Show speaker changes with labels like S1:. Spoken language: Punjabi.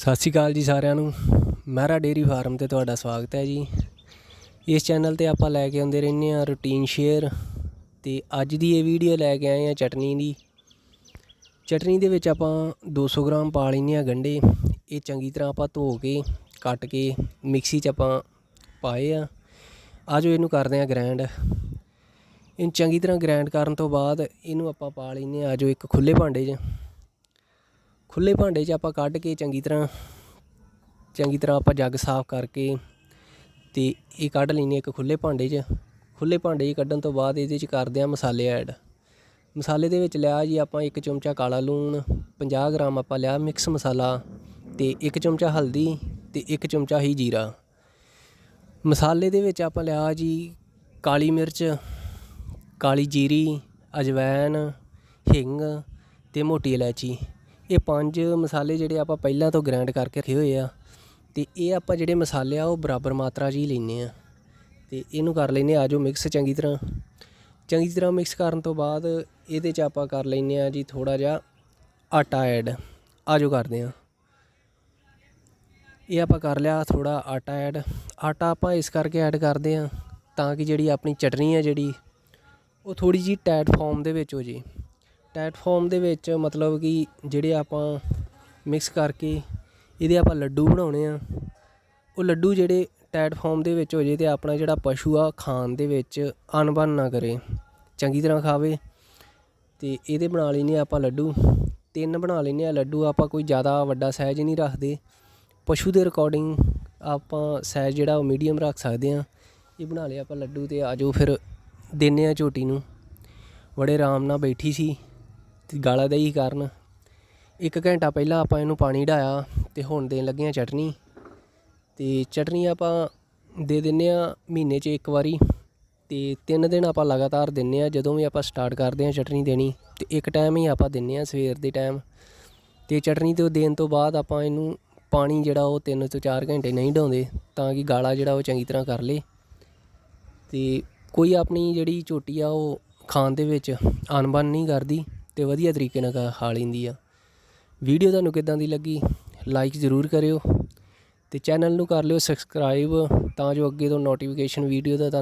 S1: ਸਤਿ ਸ਼੍ਰੀ ਅਕਾਲ ਜੀ ਸਾਰਿਆਂ ਨੂੰ। ਮਹਿਰਾ ਡੇਰੀ ਫਾਰਮ ਤੇ ਤੁਹਾਡਾ ਸਵਾਗਤ ਹੈ ਜੀ। ਇਸ ਚੈਨਲ ਤੇ ਆਪਾਂ ਲੈ ਕੇ ਆਉਂਦੇ ਰਹਿੰਦੇ ਆ ਰੂਟੀਨ ਸ਼ੇਅਰ ਤੇ ਅੱਜ ਦੀ ਇਹ ਵੀਡੀਓ ਲੈ ਕੇ ਆਏ ਆ ਚਟਨੀ ਦੀ। ਚਟਨੀ ਦੇ ਵਿੱਚ ਆਪਾਂ 200 ਗ੍ਰਾਮ ਪਾ ਲੈਂਦੇ ਆ ਗੰਢੇ। ਇਹ ਚੰਗੀ ਤਰ੍ਹਾਂ ਆਪਾਂ ਧੋ ਕੇ, ਕੱਟ ਕੇ, ਮਿਕਸੀ 'ਚ ਆਪਾਂ ਪਾਏ ਆ। ਆਜੋ ਇਹਨੂੰ ਕਰਦੇ ਆ ਗ੍ਰਾਈਂਡ ਇਹਨੂੰ ਚੰਗੀ ਤਰ੍ਹਾਂ ਗ੍ਰਾਈਂਡ ਕਰਨ ਤੋਂ ਬਾਅਦ ਇਹਨੂੰ ਆਪਾਂ ਪਾ ਲੈਂਦੇ ਆ ਆਜੋ ਇੱਕ ਖੁੱਲੇ ਭਾਂਡੇ 'ਚ। ਖੁੱਲੇ ਭਾਂਡੇ 'ਚ ਆਪਾਂ ਕੱਢ ਕੇ ਚੰਗੀ ਤਰ੍ਹਾਂ ਚੰਗੀ ਤਰ੍ਹਾਂ ਆਪਾਂ ਜੱਗ ਸਾਫ਼ ਕਰਕੇ ਤੇ ਇਹ ਕੱਢ ਲੈਨੇ ਇੱਕ ਖੁੱਲੇ ਭਾਂਡੇ 'ਚ। ਖੁੱਲੇ ਭਾਂਡੇ 'ਚ ਕੱਢਣ ਤੋਂ ਬਾਅਦ ਇਹਦੇ 'ਚ ਕਰਦੇ ਆ ਮਸਾਲੇ ਐਡ। ਮਸਾਲੇ ਦੇ ਵਿੱਚ ਲਿਆ ਜੀ ਆਪਾਂ ਇੱਕ ਚਮਚਾ ਕਾਲਾ ਲੂਣ 50 ਗ੍ਰਾਮ ਆਪਾਂ ਲਿਆ ਮਿਕਸ ਮਸਾਲਾ ਤੇ ਇੱਕ ਚਮਚਾ ਹਲਦੀ ਤੇ ਇੱਕ ਚਮਚਾ ਹੀ ਜੀਰਾ। ਮਸਾਲੇ ਦੇ ਵਿੱਚ ਆਪਾਂ ਲਿਆ ਜੀ ਕਾਲੀ ਮਿਰਚ, ਕਾਲੀ ਜੀਰੀ ਅਜਵਾਇਣ ਹਿੰਗ ਤੇ ਮੋਟੀ ਇਲਾਇਚੀ। ਇਹ ਪੰਜ ਮਸਾਲੇ ਜਿਹੜੇ ਆਪਾਂ ਪਹਿਲਾਂ ਤੋਂ ਗ੍ਰਾਈਂਡ ਕਰਕੇ ਰੱਖੇ ਹੋਏ ਆ ਤੇ ਇਹ ਆਪਾਂ ਜਿਹੜੇ ਮਸਾਲੇ ਆ ਉਹ ਬਰਾਬਰ ਮਾਤਰਾ 'ਚ ਹੀ ਲੈਨੇ ਆ। ਤੇ ਇਹਨੂੰ ਕਰ ਲੈਨੇ ਆ ਜੋ ਮਿਕਸ ਚੰਗੀ ਤਰ੍ਹਾਂ। ਚੰਗੀ ਤਰ੍ਹਾਂ ਮਿਕਸ ਕਰਨ ਤੋਂ ਬਾਅਦ ਇਹਦੇ 'ਚ ਆਪਾਂ ਕਰ ਲੈਨੇ ਆ ਜੀ ਥੋੜਾ ਜਿਹਾ ਆਟਾ ਐਡ ਆਜੋ ਕਰਦੇ ਆ। ਇਹ ਆਪਾਂ ਕਰ ਲਿਆ ਥੋੜਾ ਆਟਾ ਐਡ ਆਟਾ ਆਪਾਂ ਇਸ ਕਰਕੇ ਐਡ ਕਰਦੇ ਆ ਤਾਂ ਕਿ ਜਿਹੜੀ ਆਪਣੀ ਚਟਨੀ ਆ ਜਿਹੜੀ, ਉਹ ਥੋੜੀ ਜੀ ਟਾਈਟ ਫਾਰਮ ਦੇ ਵਿੱਚ ਹੋ ਜੇ। ਟਾਈਟ ਦੇ ਵਿੱਚ ਮਤਲਬ ਕਿ ਜਿਹੜੇ ਆਪਾਂ ਮਿਕਸ ਕਰਕੇ ਇਹਦੇ ਆਪਾਂ ਲੱਡੂ ਬਣਾਉਣੇ ਆ। ਉਹ ਲੱਡੂ ਜਿਹੜੇ ਟਾਈਟ ਦੇ ਵਿੱਚ ਹੋ ਜੇ ਤੇ ਆਪਣਾ ਜਿਹੜਾ ਪਸ਼ੂ ਆ, ਖਾਣ ਦੇ ਵਿੱਚ ਅਨਬਨ ਨਾ ਕਰੇ। ਚੰਗੀ ਤਰ੍ਹਾਂ ਖਾਵੇ ਤੇ ਇਹਦੇ ਬਣਾ ਲੈਨੇ ਆਪਾਂ ਲੱਡੂ। ਤਿੰਨ ਬਣਾ ਲੈਨੇ ਆ ਲੱਡੂ, ਆਪਾਂ ਕੋਈ ਜ਼ਿਆਦਾ ਵੱਡਾ ਸਾਈਜ਼ ਨਹੀਂ ਰੱਖਦੇ। ਪਸ਼ੂ ਦੇ ਰਿਕਾਰਡਿੰਗ ਆਪਾਂ ਸਾਈਜ਼ ਜਿਹੜਾ ਉਹ ਮੀਡੀਅਮ ਰੱਖ ਸਕਦੇ ਆ ਇਹ ਬਣਾ ਲਿਆ ਆਪਾਂ ਲੱਡੂ ਤੇ ਆਜੋ ਫਿਰ ਦਿੰਨੇ ਆ ਝੋਟੀ ਨੂੰ। ਬੜੇ ਆਰਾਮ ਨਾਲ ਬੈਠੀ ਸੀ। ਤੇ ਗਾਲਾ ਦਹੀਂ ਕਾਰਨ। ਇੱਕ ਘੰਟਾ ਪਹਿਲਾਂ ਆਪਾਂ ਇਹਨੂੰ ਪਾਣੀ ਢਾਇਆ ਤੇ ਹੁਣ ਦੇਣ ਲੱਗੇ ਆ ਚਟਨੀ। ਤੇ ਚਟਨੀ ਆਪਾਂ ਦੇ ਦਿੰਨੇ ਆ ਮਹੀਨੇ 'ਚ ਇੱਕ ਵਾਰੀ। ਤੇ ਤਿੰਨ ਦਿਨ ਆਪਾਂ ਲਗਾਤਾਰ ਦਿੰਨੇ ਆ ਜਦੋਂ ਵੀ ਆਪਾਂ ਸਟਾਰਟ ਕਰਦੇ ਆ ਚਟਨੀ ਦੇਣੀ। ਤੇ ਇੱਕ ਟਾਈਮ ਹੀ ਆਪਾਂ ਦਿੰਨੇ ਆ ਸਵੇਰ ਦੇ ਟਾਈਮ ਤੇ ਚਟਨੀ ਤੋਂ ਦੇਣ ਤੋਂ ਬਾਅਦ ਆਪਾਂ ਇਹਨੂੰ ਪਾਣੀ ਜਿਹੜਾ ਉਹ 3 ਤੋਂ 4 ਘੰਟੇ ਨਹੀਂ ਡਾਉਂਦੇ ਤਾਂ ਕਿ ਗਾਲਾ ਜਿਹੜਾ ਉਹ ਚੰਗੀ ਤਰ੍ਹਾਂ ਕਰ ਲੇ। ਤੇ ਕੋਈ ਆਪਣੀ ਜਿਹੜੀ ਝੋਟੀ ਆ ਉਹ ਖਾਣ ਦੇ ਵਿੱਚ ਅਣਬਣ ਨਹੀਂ ਕਰਦੀ। ਤੇ ਵਧੀਆ ਤਰੀਕੇ ਨਾਲ ਖਾ- ਲੈਂਦੀ ਆ। ਵੀਡੀਓ ਤੁਹਾਨੂੰ ਕਿੱਦਾਂ ਦੀ ਲੱਗੀ ਲਾਈਕ ਜ਼ਰੂਰ ਕਰਿਓ ਤੇ ਚੈਨਲ ਨੂੰ ਕਰ ਲਿਓ ਸਬਸਕ੍ਰਾਈਬ ਤਾਂ ਜੋ ਅੱਗੇ ਤੋਂ ਨੋਟੀਫਿਕੇਸ਼ਨ ਵੀਡੀਓ ਦਾ ਤੁਹਾਨੂੰ